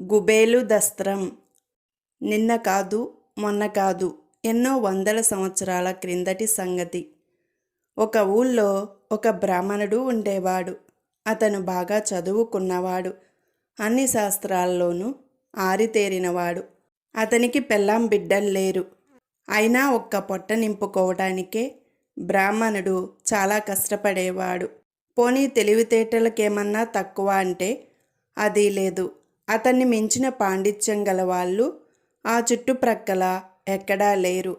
గుబేలు దస్త్రం. నిన్న కాదు మొన్న కాదు ఎన్నో వందల సంవత్సరాల క్రిందటి సంగతి. ఒక ఊళ్ళో ఒక బ్రాహ్మణుడు ఉండేవాడు. అతను బాగా చదువుకున్నవాడు. అన్ని శాస్త్రాల్లోనూ ఆరితేరినవాడు. అతనికి పెళ్ళాం బిడ్డలు లేరు. అయినా ఒక్క పొట్ట నింపుకోవడానికే బ్రాహ్మణుడు చాలా కష్టపడేవాడు. పోనీ తెలివితేటలకేమన్నా తక్కువ అంటే అది లేదు. అతన్ని మించిన పాండిత్యం గల వాళ్ళు ఆ చుట్టుప్రక్కల ఎక్కడా లేరు.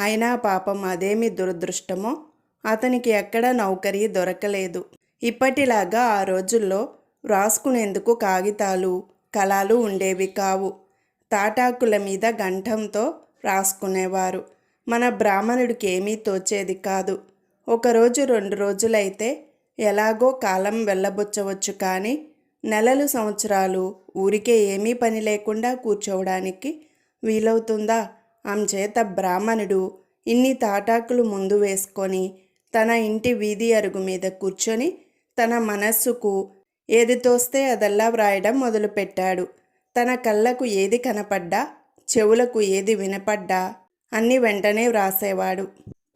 అయినా పాపం అదేమి దురదృష్టమో అతనికి ఎక్కడ నౌకరీ దొరకలేదు. ఇప్పటిలాగా ఆ రోజుల్లో వ్రాసుకునేందుకు కాగితాలు కళాలు ఉండేవి కావు. తాటాకుల మీద గంఠంతో రాసుకునేవారు. మన బ్రాహ్మణుడికి ఏమీ తోచేది కాదు. ఒకరోజు రెండు రోజులైతే ఎలాగో కాలం వెళ్ళబుచ్చవచ్చు కానీ నెలలు సంవత్సరాలు ఊరికే ఏమీ పని లేకుండా కూర్చోవడానికి వీలవుతుందా? అంచేత బ్రాహ్మణుడు ఇన్ని తాటాకులు ముందు వేసుకొని తన ఇంటి వీధి అరుగు మీద కూర్చొని తన మనస్సుకు ఏది తోస్తే అదల్లా వ్రాయడం మొదలుపెట్టాడు. తన కళ్ళకు ఏది కనపడ్డా చెవులకు ఏది వినపడ్డా అన్ని వెంటనే వ్రాసేవాడు.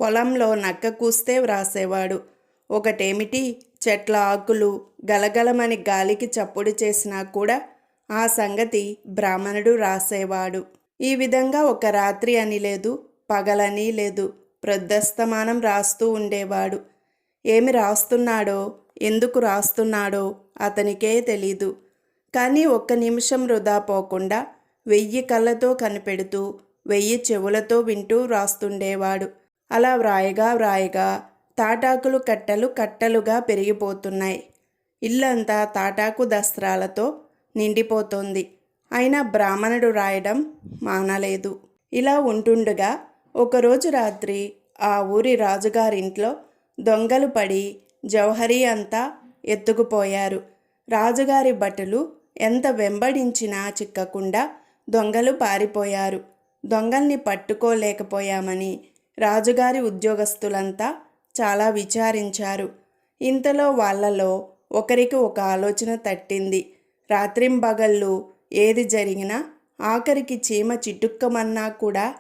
పొలంలో నక్క కూస్తే వ్రాసేవాడు. ఒకటేమిటి? చెట్ల ఆకులు గలగలమని గాలికి చప్పుడు చేసినా కూడా ఆ సంగతి బ్రాహ్మణుడు రాసేవాడు. ఈ విధంగా ఒక రాత్రి అని లేదు పగలని లేదు ప్రొద్దస్తమానం రాస్తూ ఉండేవాడు. ఏమి రాస్తున్నాడో ఎందుకు రాస్తున్నాడో అతనికే తెలీదు. కానీ ఒక్క నిమిషం వృధా పోకుండా వెయ్యి కళ్ళతో కనిపెడుతూ వెయ్యి చెవులతో వింటూ వ్రాస్తుండేవాడు అలా వ్రాయగా వ్రాయగా తాటాకులు కట్టలు కట్టలుగా పెరిగిపోతున్నాయి. ఇల్లంతా తాటాకు దస్త్రాలతో నిండిపోతోంది. అయినా బ్రాహ్మణుడు రాయడం మానలేదు. ఇలా ఉంటుండగా ఒకరోజు రాత్రి ఆ ఊరి రాజుగారింట్లో దొంగలు పడి జౌహరి అంతా ఎత్తుకుపోయారు. రాజుగారి బట్టలు ఎంత వెంబడించినా చిక్కకుండా దొంగలు పారిపోయారు. దొంగల్ని పట్టుకోలేకపోయామని రాజుగారి ఉద్యోగస్తులంతా చాలా విచారించారు. ఇంతలో వాళ్ళలో ఒకరికి ఒక ఆలోచన తట్టింది. రాత్రింబగళ్ళు ఏది జరిగినా ఆఖరికి చీమ చిటుక్కమన్నా కూడా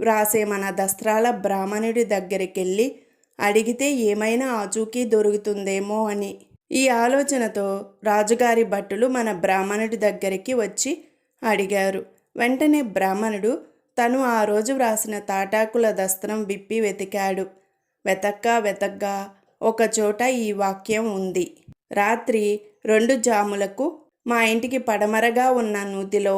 వ్రాసే మన దస్త్రాల బ్రాహ్మణుడి దగ్గరికెళ్ళి అడిగితే ఏమైనా ఆచూకీ దొరుకుతుందేమో అని. ఈ ఆలోచనతో రాజుగారి భటులు మన బ్రాహ్మణుడి దగ్గరికి వచ్చి అడిగారు. వెంటనే బ్రాహ్మణుడు తను ఆ రోజు వ్రాసిన తాటాకుల దస్త్రం విప్పి వెతికాడు. వెతక్కా వెతగ్గా ఒకచోట ఈ వాక్యం ఉంది. రాత్రి రెండు జాములకు మా ఇంటికి పడమరగా ఉన్న నూతిలో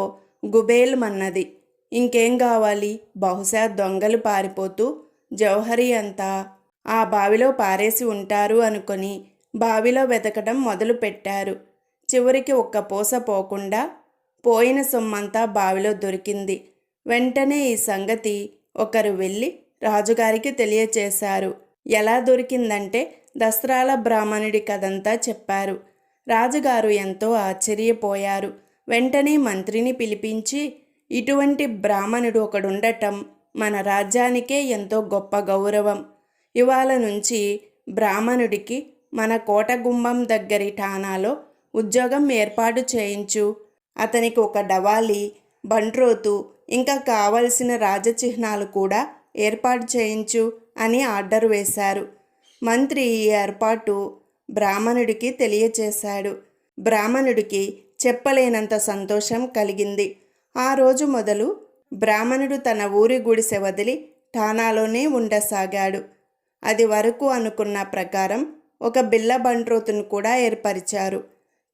గుబేల్మన్నది ఇంకేం కావాలి బహుశా దొంగలు పారిపోతూ జౌహరి అంతా ఆ బావిలో పారేసి ఉంటారు అనుకొని బావిలో వెతకడం మొదలు పెట్టారు. చివరికి ఒక్క పూస పోకుండా పోయిన సొమ్మంతా బావిలో దొరికింది. వెంటనే ఈ సంగతి ఒకరు వెళ్ళి రాజుగారికి తెలియచేశారు. ఎలా దొరికిందంటే దసరాల బ్రాహ్మణుడి కథంతా చెప్పారు. రాజుగారు ఎంతో ఆశ్చర్యపోయారు. వెంటనే మంత్రిని పిలిపించి ఇటువంటి బ్రాహ్మణుడు ఒకడుండటం మన రాజ్యానికే ఎంతో గొప్ప గౌరవం. ఇవాళ నుంచి బ్రాహ్మణుడికి మన కోట గుంభం దగ్గరి ఠానాలో ఉద్యోగం ఏర్పాటు చేయించు. అతనికి ఒక డవాలి బంట్రోతు ఇంకా కావలసిన రాజచిహ్నాలు కూడా ఏర్పాటు చేయించు అని ఆర్డర్ వేశారు. మంత్రి ఈ ఏర్పాటు బ్రాహ్మణుడికి తెలియచేశాడు. బ్రాహ్మణుడికి చెప్పలేనంత సంతోషం కలిగింది. ఆ రోజు మొదలు బ్రాహ్మణుడు తన ఊరి గుడిసె వదిలి ఠానాలోనే ఉండసాగాడు. అది వరకు అనుకున్న ప్రకారం ఒక బిల్ల బంట్రోతును కూడా ఏర్పరిచారు.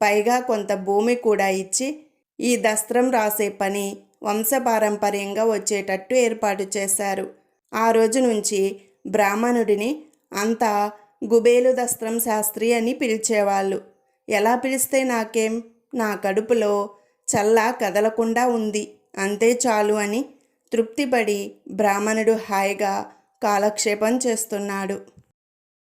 పైగా కొంత భూమి కూడా ఇచ్చి ఈ దస్త్రం రాసే పని వంశపారంపర్యంగా వచ్చేటట్టు ఏర్పాటు చేశారు. ఆ రోజు నుంచి బ్రాహ్మణుడిని అంతా గుబేలు దస్త్రం శాస్త్రి అని పిలిచేవాళ్ళు. ఎలా పిలిస్తే నాకేం? నా కడుపులో చల్ల కదలకుండా ఉంది. అంతే చాలు అని తృప్తిపడి బ్రాహ్మణుడు హాయిగా కాలక్షేపం చేస్తున్నాడు.